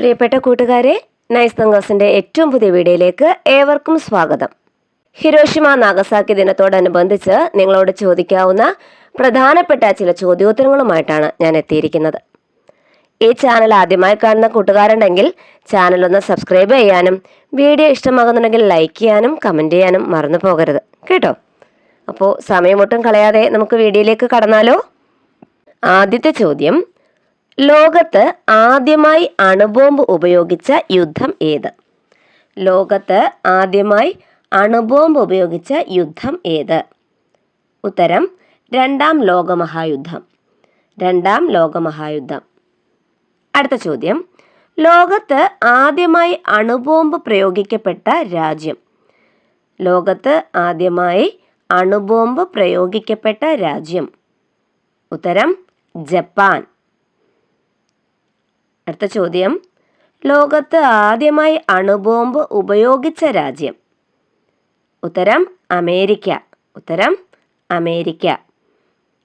പ്രിയപ്പെട്ട കൂട്ടുകാരെ നൈസ് തങ്കോസിന്റെ ഏറ്റവും പുതിയ വീഡിയോയിലേക്ക് ഏവർക്കും സ്വാഗതം. ഹിരോഷിമ നാഗസാക്കി ദിനത്തോടനുബന്ധിച്ച് നിങ്ങളോട് ചോദിക്കാവുന്ന പ്രധാനപ്പെട്ട ചില ചോദ്യോത്തരങ്ങളുമായിട്ടാണ് ഞാൻ എത്തിയിരിക്കുന്നത്. ഈ ചാനൽ ആദ്യമായി കാണുന്ന കൂട്ടുകാരുണ്ടെങ്കിൽ ചാനൽ ഒന്ന് സബ്സ്ക്രൈബ് ചെയ്യാനും വീഡിയോ ഇഷ്ടമാകുന്നുണ്ടെങ്കിൽ ലൈക്ക് ചെയ്യാനും കമന്റ് ചെയ്യാനും മറന്നു പോകരുത്. കേട്ടോ? അപ്പോൾ സമയമൊട്ടും കളയാതെ നമുക്ക് വീഡിയോയിലേക്ക് കടന്നാലോ? ആദ്യത്തെ ചോദ്യം ലോകത്ത് ആദ്യമായി അണുബോംബ് ഉപയോഗിച്ച യുദ്ധം ഏത്? ലോകത്ത് ആദ്യമായി അണുബോംബ് ഉപയോഗിച്ച യുദ്ധം ഏത്? ഉത്തരം രണ്ടാം ലോകമഹായുദ്ധം. രണ്ടാം ലോകമഹായുദ്ധം. അടുത്ത ചോദ്യം. ലോകത്ത് ആദ്യമായി അണുബോംബ് പ്രയോഗിക്കപ്പെട്ട രാജ്യം. ലോകത്ത് ആദ്യമായി അണുബോംബ് പ്രയോഗിക്കപ്പെട്ട രാജ്യം. ഉത്തരം ജപ്പാൻ. അടുത്ത ചോദ്യം. ലോകത്ത് ആദ്യമായി അണുബോംബ് ഉപയോഗിച്ച രാജ്യം. ഉത്തരം അമേരിക്ക. ഉത്തരം അമേരിക്ക.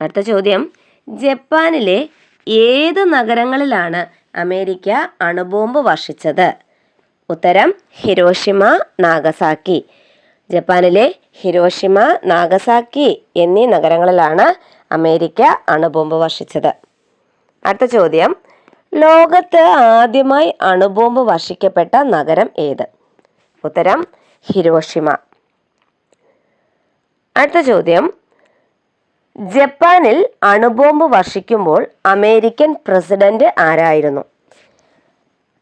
അടുത്ത ചോദ്യം. ജപ്പാനിലെ ഏത് നഗരങ്ങളിലാണ് അമേരിക്ക അണുബോംബ് വർഷിച്ചത്? ഉത്തരം ഹിരോഷിമ നാഗസാക്കി. ജപ്പാനിലെ ഹിരോഷിമ നാഗസാക്കി എന്നീ നഗരങ്ങളിലാണ് അമേരിക്ക അണുബോംബ് വർഷിച്ചത്. അടുത്ത ചോദ്യം. ലോകത്ത് ആദ്യമായി അണുബോംബ് വർഷിക്കപ്പെട്ട നഗരം ഏത്? ഉത്തരം ഹിരോഷിമ. അടുത്ത ചോദ്യം. ജപ്പാനിൽ അണുബോംബ് വർഷിക്കുമ്പോൾ അമേരിക്കൻ പ്രസിഡന്റ് ആരായിരുന്നു?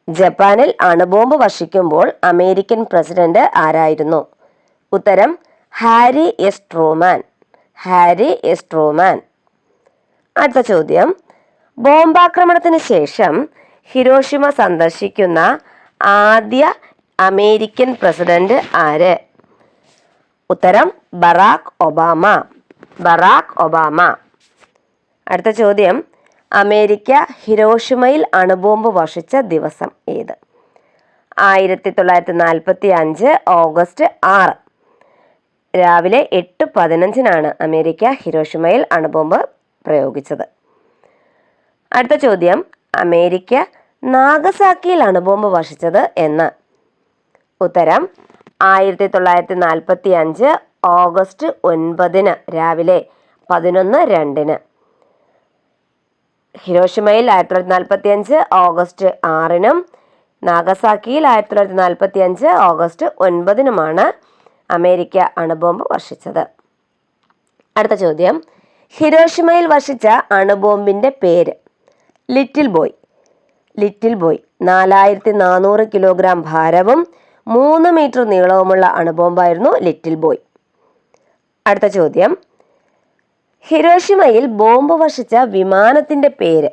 ജപ്പാനിൽ അണുബോംബ് വർഷിക്കുമ്പോൾ അമേരിക്കൻ പ്രസിഡന്റ് ആരായിരുന്നു? ഉത്തരം Harry S Truman. Harry S Truman. അടുത്ത ചോദ്യം. ബോംബാക്രമണത്തിന് ശേഷം ഹിരോഷിമ സന്ദർശിക്കുന്ന ആദ്യ അമേരിക്കൻ പ്രസിഡന്റ് ആര്? ഉത്തരം ബറാക്ക് ഒബാമ. Barack Obama. അടുത്ത ചോദ്യം അമേരിക്ക ഹിരോഷിമയിൽ അണുബോംബ് വർഷിച്ച ദിവസം ഏത്? ആയിരത്തി തൊള്ളായിരത്തി നാൽപ്പത്തി അഞ്ച് ഓഗസ്റ്റ് ആറ്. രാവിലെ എട്ട് പതിനഞ്ചിനാണ് അമേരിക്ക ഹിരോഷിമയിൽ അണുബോംബ് പ്രയോഗിച്ചത്. അടുത്ത ചോദ്യം. അമേരിക്ക നാഗസാക്കിയിലാണ് ബോംബ് വർഷിച്ചത് എന്ന്. ഉത്തരം ആയിരത്തി തൊള്ളായിരത്തി നാൽപ്പത്തി അഞ്ച് ഓഗസ്റ്റ് ഒൻപതിന് രാവിലെ പതിനൊന്ന് രണ്ടിന്. ഹിരോഷിമയിൽ ആയിരത്തി തൊള്ളായിരത്തി നാൽപ്പത്തി അഞ്ച് ഓഗസ്റ്റ് ആറിനും നാഗസാക്കിയിൽ ആയിരത്തി തൊള്ളായിരത്തി നാൽപ്പത്തി അഞ്ച് ഓഗസ്റ്റ് ഒൻപതിനുമാണ് അമേരിക്ക അണുബോംബ് വർഷിച്ചത്. അടുത്ത ചോദ്യം. ഹിരോഷിമയിൽ വർഷിച്ച അണുബോംബിന്റെ പേര്. ലിറ്റിൽ ബോയ് ലിറ്റിൽ ബോയ് നാലായിരത്തി നാനൂറ് കിലോഗ്രാം ഭാരവും മൂന്ന് മീറ്റർ നീളവുമുള്ള അണുബോംബായിരുന്നു ലിറ്റിൽ ബോയ് അടുത്ത ചോദ്യം. ഹിരോഷിമയിൽ ബോംബ് വർഷിച്ച വിമാനത്തിന്റെ പേര്.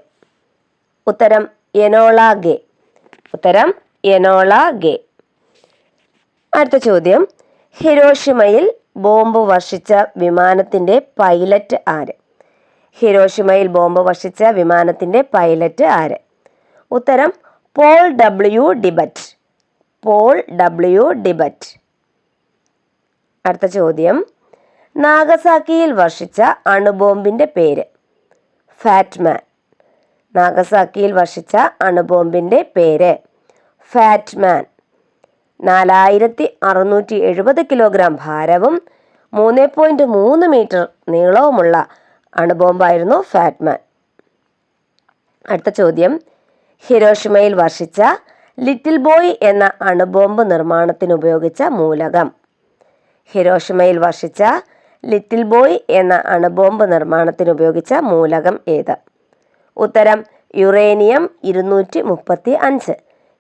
ഉത്തരം എനോള ഗേ ഉത്തരം എനോള ഗേ അടുത്ത ചോദ്യം. ഹിരോഷിമയിൽ ബോംബ് വർഷിച്ച വിമാനത്തിന്റെ പൈലറ്റ് ആര്? ഹിരോഷിമയിൽ ബോംബ് വർഷിച്ച വിമാനത്തിന്റെ പൈലറ്റ് ആര്? ഉത്തരം Paul W Tibbets. Paul W Tibbets. അടുത്ത ചോദ്യം. നാഗസാക്കിയിൽ വർഷിച്ച അണുബോംബിന്റെ പേര്. ഫാറ്റ്മാൻ നാഗസാക്കിയിൽ വർഷിച്ച അണുബോംബിന്റെ പേര് ഫാറ്റ്മാൻ നാലായിരത്തി അറുന്നൂറ്റി എഴുപത് കിലോഗ്രാം ഭാരവും മൂന്ന് പോയിന്റ് മൂന്ന് മീറ്റർ നീളവുമുള്ള അണുബോംബായിരുന്നു ഫാറ്റ്മാൻ. അടുത്ത ചോദ്യം. ഹിരോഷിമയിൽ വർഷിച്ച ലിറ്റിൽ ബോയ് എന്ന അണുബോംബ് നിർമ്മാണത്തിന് ഉപയോഗിച്ച മൂലകം. ഹിരോഷിമയിൽ വർഷിച്ച ലിറ്റിൽ ബോയ് എന്ന അണുബോംബ് നിർമ്മാണത്തിന് ഉപയോഗിച്ച മൂലകം ഏത്? ഉത്തരം യുറേനിയം ഇരുന്നൂറ്റി മുപ്പത്തി അഞ്ച്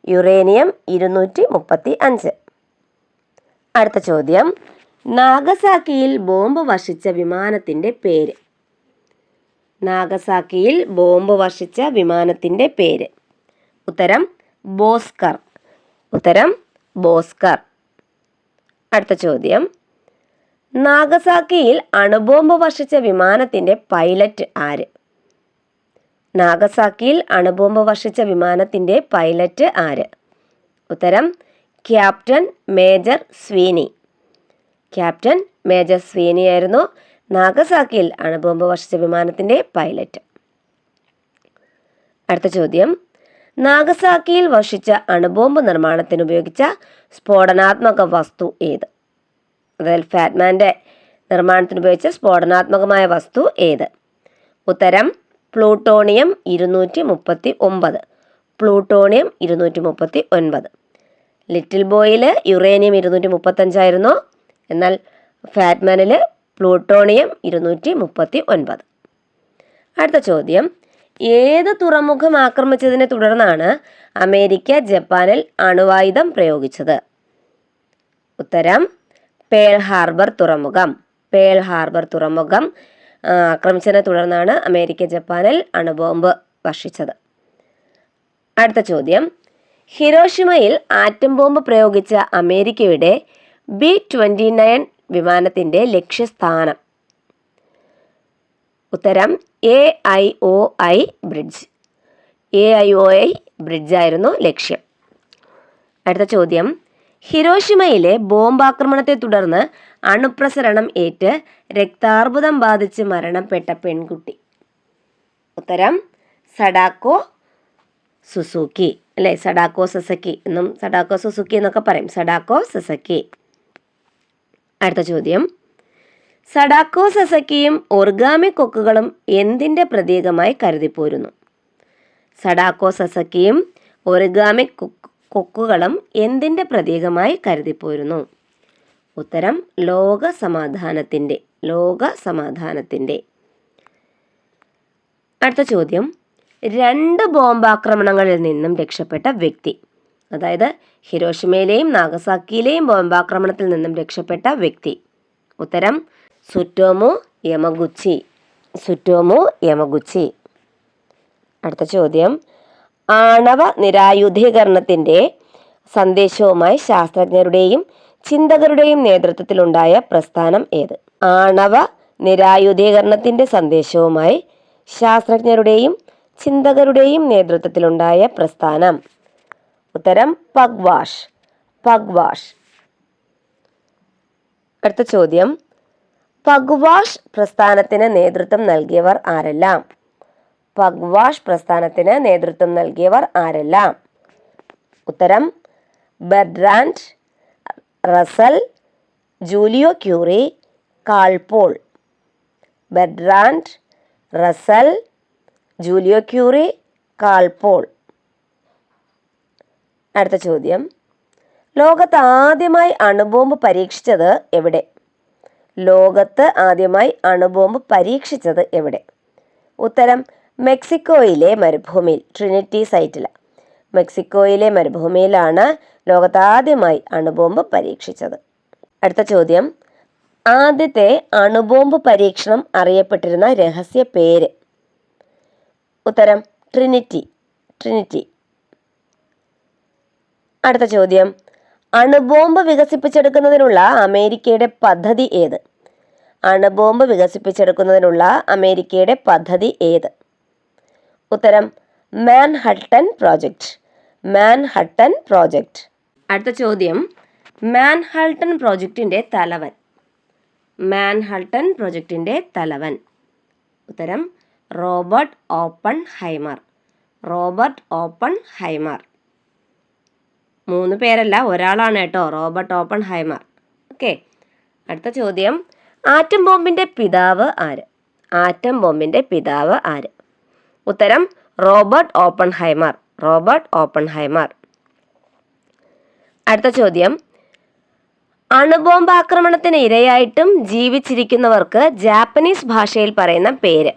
യുറേനിയം ഇരുന്നൂറ്റി മുപ്പത്തി അഞ്ച് അടുത്ത ചോദ്യം. നാഗസാക്കിയിൽ ബോംബ് വർഷിച്ച വിമാനത്തിന്റെ പേര്. നാഗസാക്കിയിൽ ബോംബ് വർഷിച്ച വിമാനത്തിന്റെ പേര്. ഉത്തരം ബോസ്കർ. ഉത്തരം ബോസ്കർ. അടുത്ത ചോദ്യം. നാഗസാക്കിയിൽ അണുബോംബ് വർഷിച്ച വിമാനത്തിന്റെ പൈലറ്റ് ആര്? നാഗസാക്കിയിൽ അണുബോംബ് വർഷിച്ച വിമാനത്തിന്റെ പൈലറ്റ് ആര്? ഉത്തരം captain major Sweeney. Captain major Sweeney ആയിരുന്നു നാഗസാക്കിയിൽ അണുബോംബ് വർഷിച്ച വിമാനത്തിന്റെ പൈലറ്റ്. അടുത്ത ചോദ്യം. നാഗസാക്കിയിൽ വർഷിച്ച അണുബോംബ് നിർമ്മാണത്തിന് ഉപയോഗിച്ച സ്ഫോടനാത്മക വസ്തു ഏത്? അതായത് ഫാറ്റ്മാന്റെ നിർമ്മാണത്തിന് ഉപയോഗിച്ച സ്ഫോടനാത്മകമായ വസ്തു ഏത്? ഉത്തരം പ്ലൂട്ടോണിയം ഇരുന്നൂറ്റി മുപ്പത്തി ഒമ്പത് പ്ലൂട്ടോണിയം ഇരുന്നൂറ്റി മുപ്പത്തി ഒൻപത് ലിറ്റിൽ ബോയിൽ യുറേനിയം ഇരുന്നൂറ്റി മുപ്പത്തഞ്ചായിരുന്നു എന്നാൽ ഫാറ്റ്മാനിൽ പ്ലൂട്ടോണിയം ഇരുന്നൂറ്റി മുപ്പത്തി ഒൻപത് അടുത്ത ചോദ്യം. ഏത് തുറമുഖം ആക്രമിച്ചതിനെ തുടർന്നാണ് അമേരിക്ക ജപ്പാനിൽ അണുവായുധം പ്രയോഗിച്ചത്? ഉത്തരം പേൾ ഹാർബർ തുറമുഖം. പേൾ ഹാർബർ തുറമുഖം ആക്രമിച്ചതിനെ തുടർന്നാണ് അമേരിക്ക ജപ്പാനിൽ അണുബോംബ് വർഷിച്ചത്. അടുത്ത ചോദ്യം. ഹിരോഷിമയിൽ ആറ്റം ബോംബ് പ്രയോഗിച്ച അമേരിക്കയുടെ ബി ട്വന്റി നയൻ വിമാനത്തിന്റെ ലക്ഷ്യസ്ഥാനം. ഉത്തരം A I O I bridge A I O I bridge ആയിരുന്നു ലക്ഷ്യം. അടുത്ത ചോദ്യം ഹിരോഷിമയിലെ ബോംബാക്രമണത്തെ തുടർന്ന് അണുപ്രസരണം ഏറ്റ് രക്താർബുദം ബാധിച്ച് മരണപ്പെട്ട പെൺകുട്ടി. ഉത്തരം സഡാക്കോ സുസുക്കി. അല്ലേ? സഡാക്കോ സസക്കി എന്നും സഡാക്കോ സുസുക്കി എന്നൊക്കെ പറയും. Sadako Sasaki. അടുത്ത ചോദ്യം. സഡാക്കോ സസക്കിയും ഒർഗാമി കൊക്കുകളും എന്തിന്റെ പ്രതീകമായി കരുതിപ്പോരുന്നു? സഡാക്കോ സസക്കിയും ഒറിഗാമി കൊക്ക് കൊക്കുകളും എന്തിന്റെ പ്രതീകമായി കരുതിപ്പോരുന്നു? ഉത്തരം ലോക സമാധാനത്തിന്റെ ലോക സമാധാനത്തിന്റെ അടുത്ത ചോദ്യം. രണ്ട് ബോംബാക്രമണങ്ങളിൽ നിന്നും രക്ഷപ്പെട്ട വ്യക്തി. അതായത് ഹിരോഷിമയിലെയും നാഗസാക്കിയിലെയും ബോംബാക്രമണത്തിൽ നിന്നും രക്ഷപ്പെട്ട വ്യക്തി. ഉത്തരം സുറ്റോമു യമഗുച്ചി. സുറ്റോമു യമഗുച്ചി. അടുത്ത ചോദ്യം. ആണവ നിരായുധീകരണത്തിന്റെ സന്ദേശവുമായി ശാസ്ത്രജ്ഞരുടെയും ചിന്തകരുടെയും നേതൃത്വത്തിലുണ്ടായ പ്രസ്ഥാനം ഏത്? ആണവ നിരായുധീകരണത്തിന്റെ സന്ദേശവുമായി ശാസ്ത്രജ്ഞരുടെയും ചിന്തകരുടെയും നേതൃത്വത്തിലുണ്ടായ പ്രസ്ഥാനം. ഉത്തരം പഗ്വാഷ്. പഗ്വാഷ്. അടുത്ത ചോദ്യം. പഗ്വാഷ് പ്രസ്ഥാനത്തിന് നേതൃത്വം നൽകിയവർ ആരെല്ലാം? പഗ്വാഷ് പ്രസ്ഥാനത്തിന് നേതൃത്വം നൽകിയവർ ആരെല്ലാം? ഉത്തരം Bertrand Russell Joliot Curie Karl Paul Bertrand Russell Joliot Curie Karl Paul അടുത്ത ചോദ്യം. ലോകത്ത് ആദ്യമായി അണുബോംബ് പരീക്ഷിച്ചത് എവിടെ? ലോകത്ത് ആദ്യമായി അണുബോംബ് പരീക്ഷിച്ചത് എവിടെ? ഉത്തരം മെക്സിക്കോയിലെ മരുഭൂമിയിൽ ട്രിനിറ്റി സൈറ്റില. മെക്സിക്കോയിലെ മരുഭൂമിയിലാണ് ലോകത്ത് ആദ്യമായി അണുബോംബ് പരീക്ഷിച്ചത്. അടുത്ത ചോദ്യം. ആദ്യത്തെ അണുബോംബ് പരീക്ഷണം അറിയപ്പെട്ടിരുന്ന രഹസ്യ പേര്. ഉത്തരം ട്രിനിറ്റി. ട്രിനിറ്റി. അടുത്ത ചോദ്യം. അണുബോംബ് വികസിപ്പിച്ചെടുക്കുന്നതിനുള്ള അമേരിക്കയുടെ പദ്ധതി ഏത്? അണുബോംബ് വികസിപ്പിച്ചെടുക്കുന്നതിനുള്ള അമേരിക്കയുടെ പദ്ധതി ഏത്? ഉത്തരം മാൻഹട്ടൻ പ്രോജക്റ്റ്. Manhattan project. അടുത്ത ചോദ്യം മാൻഹട്ടൻ പ്രോജക്റ്റിന്റെ തലവൻ. മാൻഹട്ടൻ പ്രോജക്റ്റിന്റെ തലവൻ. ഉത്തരം Robert Oppenheimer Robert Oppenheimer മൂന്ന് പേരല്ല ഒരാളാണ് കേട്ടോ റോബർട്ട് ഓപ്പൺ ഹൈമർ ഓക്കെ അടുത്ത ചോദ്യം. ആറ്റം ബോംബിന്റെ പിതാവ് ആര്? ആറ്റം ബോംബിന്റെ പിതാവ് ആര്? ഉത്തരം Robert Oppenheimer Robert Oppenheimer അടുത്ത ചോദ്യം. അണുബോംബ് ആക്രമണത്തിന് ഇരയായിട്ടും ജീവിച്ചിരിക്കുന്നവർക്ക് ജാപ്പനീസ് ഭാഷയിൽ പറയുന്ന പേര്.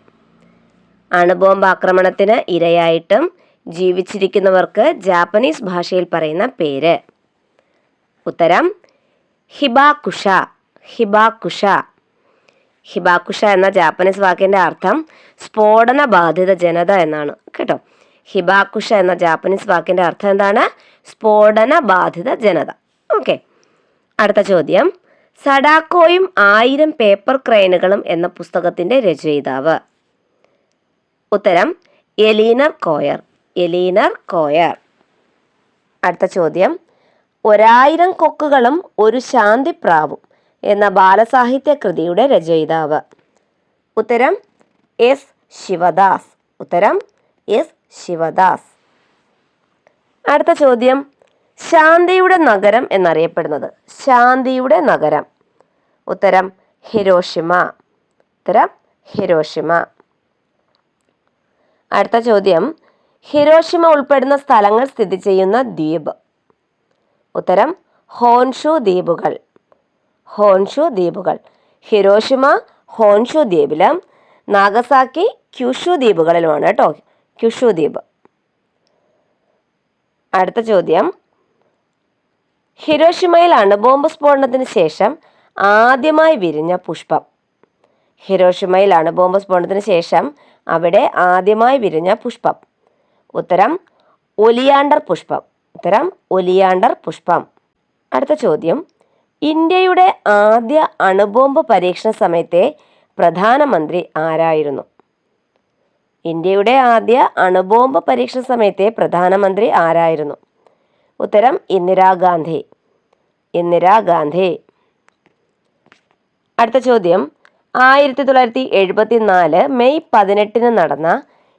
അണുബോംബ് ആക്രമണത്തിന് ഇരയായിട്ടും ജീവിച്ചിരിക്കുന്നവർക്ക് ജാപ്പനീസ് ഭാഷയിൽ പറയുന്ന പേര്. ഉത്തരം ഹിബാകുഷ ഹിബാകുഷ. ഹിബാകുഷ എന്ന ജാപ്പനീസ് വാക്കിന്റെ അർത്ഥം സ്ഫോടന ബാധിത ജനത എന്നാണ്. കേട്ടോ? ഹിബാകുഷ എന്ന ജാപ്പനീസ് വാക്കിന്റെ അർത്ഥം എന്താണ്? സ്ഫോടന ബാധിത ജനത. ഓക്കെ. അടുത്ത ചോദ്യം. സഡാക്കോയും ആയിരം പേപ്പർ ക്രെയിനുകളും എന്ന പുസ്തകത്തിന്റെ രചയിതാവ്. ഉത്തരം എലീനർ കോയർ. Eleanor coir. അടുത്ത ചോദ്യം. ഒരായിരം കൊക്കുകളും ഒരു ശാന്തിപ്രാവും എന്ന ബാലസാഹിത്യ കൃതിയുടെ രചയിതാവ്. ഉത്തരം എസ് ശിവദാസ്. ഉത്തരം എസ് ശിവദാസ്. അടുത്ത ചോദ്യം. ശാന്തിയുടെ നഗരം എന്നറിയപ്പെടുന്നത്. ശാന്തിയുടെ നഗരം. ഉത്തരം ഹിരോഷിമ. ഉത്തരം ഹിരോഷിമ. അടുത്ത ചോദ്യം. ഹിരോഷിമ ഉൾപ്പെടുന്ന സ്ഥലങ്ങൾ സ്ഥിതി ചെയ്യുന്ന ദ്വീപ്. ഉത്തരം ഹോൻഷു ദ്വീപുകൾ. ഹോൻഷു ദ്വീപുകൾ. ഹിരോഷിമ ഹോൻഷു ദ്വീപിലും നാഗസാക്കി ക്യുഷു ദ്വീപുകളിലുമാണ് കേട്ടോ ക്യുഷു ദ്വീപ്. അടുത്ത ചോദ്യം. ഹിരോഷിമയിൽ അണുബോംബ് സ്ഫോടനത്തിന് ശേഷം ആദ്യമായി വിരിഞ്ഞ പുഷ്പം. ഹിരോഷിമയിൽ അണുബോംബ് സ്ഫോടനത്തിന് ശേഷം അവിടെ ആദ്യമായി വിരിഞ്ഞ പുഷ്പം. ഉത്തരം ഒലിയാണ്ടർ പുഷ്പം. ഉത്തരം ഒലിയാണ്ടർ പുഷ്പം. അടുത്ത ചോദ്യം. ഇന്ത്യയുടെ ആദ്യ അണുബോംബ് പരീക്ഷണ സമയത്തെ പ്രധാനമന്ത്രി ആരായിരുന്നു? ഇന്ത്യയുടെ ആദ്യ അണുബോംബ് പരീക്ഷണ സമയത്തെ പ്രധാനമന്ത്രി ആരായിരുന്നു? ഉത്തരം ഇന്ദിരാഗാന്ധി ഇന്ദിരാഗാന്ധി അടുത്ത ചോദ്യം. ആയിരത്തി തൊള്ളായിരത്തി എഴുപത്തി നാല് മെയ് പതിനെട്ടിന് നടന്ന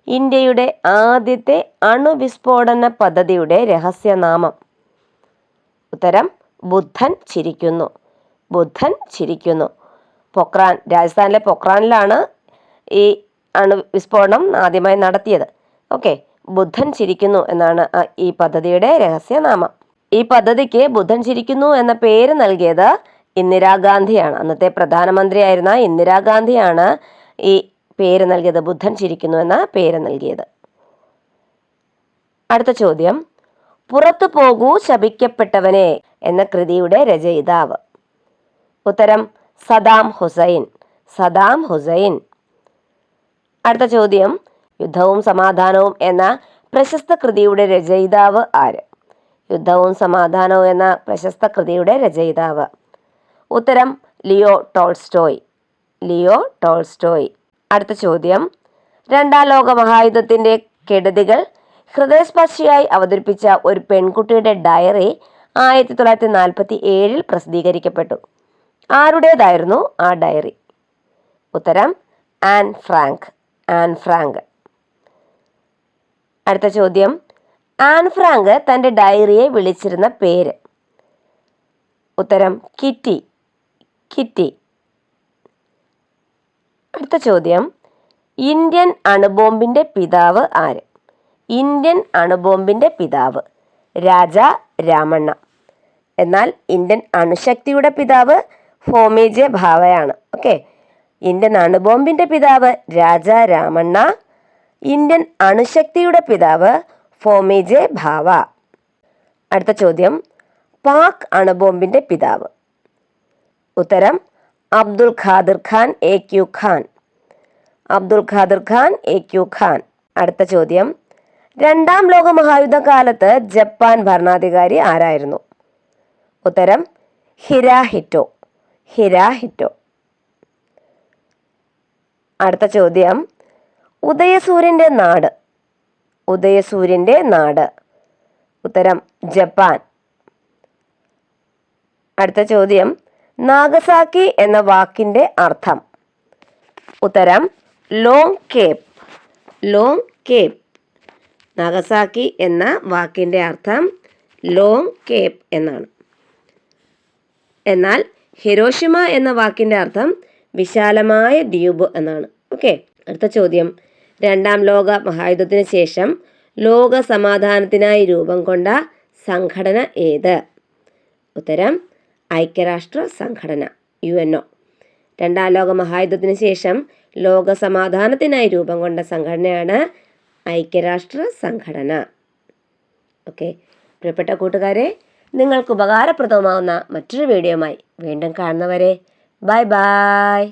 ഇന്ത്യയുടെ ആദ്യത്തെ അണുവിസ്ഫോടന പദ്ധതിയുടെ രഹസ്യനാമം. ഉത്തരം ബുദ്ധൻ ചിരിക്കുന്നു. ബുദ്ധൻ ചിരിക്കുന്നു. പൊക്രാൻ രാജസ്ഥാനിലെ പൊക്രാനിലാണ് ഈ അണുവിസ്ഫോടനം ആദ്യമായി നടത്തിയത്. ഓക്കെ ബുദ്ധൻ ചിരിക്കുന്നു എന്നാണ് ഈ പദ്ധതിയുടെ രഹസ്യനാമം. ഈ പദ്ധതിക്ക് ബുദ്ധൻ ചിരിക്കുന്നു എന്ന പേര് നൽകിയത് ഇന്ദിരാഗാന്ധിയാണ്. അന്നത്തെ പ്രധാനമന്ത്രിയായിരുന്ന ഇന്ദിരാഗാന്ധിയാണ് ഈ പേര് നൽകിയത് ബുദ്ധൻ ചിരിക്കുന്നു എന്ന പേര് നൽകിയത്. അടുത്ത ചോദ്യം. പുറത്തു പോകൂ ശപിക്കപ്പെട്ടവനെ എന്ന കൃതിയുടെ രചയിതാവ്. ഉത്തരം സദാം ഹുസൈൻ. സദാം ഹുസൈൻ. അടുത്ത ചോദ്യം. യുദ്ധവും സമാധാനവും എന്ന പ്രശസ്ത കൃതിയുടെ രചയിതാവ് ആര്? യുദ്ധവും സമാധാനവും എന്ന പ്രശസ്ത കൃതിയുടെ രചയിതാവ്. ഉത്തരം ലിയോ ടോൾസ്റ്റോയ്. Leo Tolstoy. അടുത്ത ചോദ്യം. രണ്ടാം ലോക മഹായുദ്ധത്തിന്റെ കെടുതികൾ. ഹൃദയസ്പർശിയായി അവതരിപ്പിച്ച ഒരു പെൺകുട്ടിയുടെ ഡയറി ആയിരത്തി തൊള്ളായിരത്തി നാൽപ്പത്തി ഏഴിൽ പ്രസിദ്ധീകരിക്കപ്പെട്ടു. ആരുടേതായിരുന്നു ആ ഡയറി? ഉത്തരം ആൻ ഫ്രാങ്ക്. An Frank. അടുത്ത ചോദ്യം. ആൻ ഫ്രാങ്ക് തന്റെ ഡയറിയെ വിളിച്ചിരുന്ന പേര്. ഉത്തരം കിറ്റി. കിറ്റി. ചോദ്യം ഇന്ത്യൻ അണുബോംബിന്റെ പിതാവ് ആര്? ഇന്ത്യൻ അണുബോംബിന്റെ പിതാവ് രാജ രാമണ്ണ. എന്നാൽ ഇന്ത്യൻ അണുശക്തിയുടെ പിതാവ് ഹോമേജെ ഭാവയാണ്. ഓക്കെ. ഇന്ത്യൻ അണുബോംബിന്റെ പിതാവ് രാജ രാമണ്ണ. ഇന്ത്യൻ അണുശക്തിയുടെ പിതാവ് ഫോമേജെ ഭാവ. അടുത്ത ചോദ്യം പാക് അണുബോംബിന്റെ പിതാവ്. ഉത്തരം Abdul Qadeer Khan A Q Khan. Abdul Qadeer Khan A Q Khan. അടുത്ത ചോദ്യം. രണ്ടാം ലോക മഹായുദ്ധ കാലത്ത് ജപ്പാൻ ഭരണാധികാരി ആരായിരുന്നു? ഉത്തരം ഹിരാഹിറ്റോ. ഹിരാഹിറ്റോ. അടുത്ത ചോദ്യം. ഉദയസൂര്യന്റെ നാട്. ഉദയസൂര്യന്റെ നാട്. ഉത്തരം ജപ്പാൻ. അടുത്ത ചോദ്യം നാഗസാക്കി എന്ന വാക്കിന്റെ അർത്ഥം. ഉത്തരം long cape long cape Nagasaki എന്ന വാക്കിന്റെ അർത്ഥം ലോങ് കേപ്പ് എന്നാണ്. എന്നാൽ ഹിരോഷിമ എന്ന വാക്കിന്റെ അർത്ഥം വിശാലമായ ദ്വീപ് എന്നാണ്. ഓക്കെ അടുത്ത ചോദ്യം. രണ്ടാം ലോക മഹായുദ്ധത്തിന് ശേഷം ലോക സമാധാനത്തിനായി രൂപം കൊണ്ട സംഘടന ഏത്? ഉത്തരം ഐക്യരാഷ്ട്ര സംഘടന യു എൻ ഒ. രണ്ടാം ലോക മഹായുദ്ധത്തിന് ശേഷം ലോക സമാധാനത്തിനായി രൂപം കൊണ്ട സംഘടനയാണ് ഐക്യരാഷ്ട്ര സംഘടന. ഓക്കെ പ്രിയപ്പെട്ട കൂട്ടുകാരെ നിങ്ങൾക്ക് ഉപകാരപ്രദമാവുന്ന മറ്റൊരു വീഡിയോയുമായി വീണ്ടും കാണുന്നവരെ ബൈ ബൈ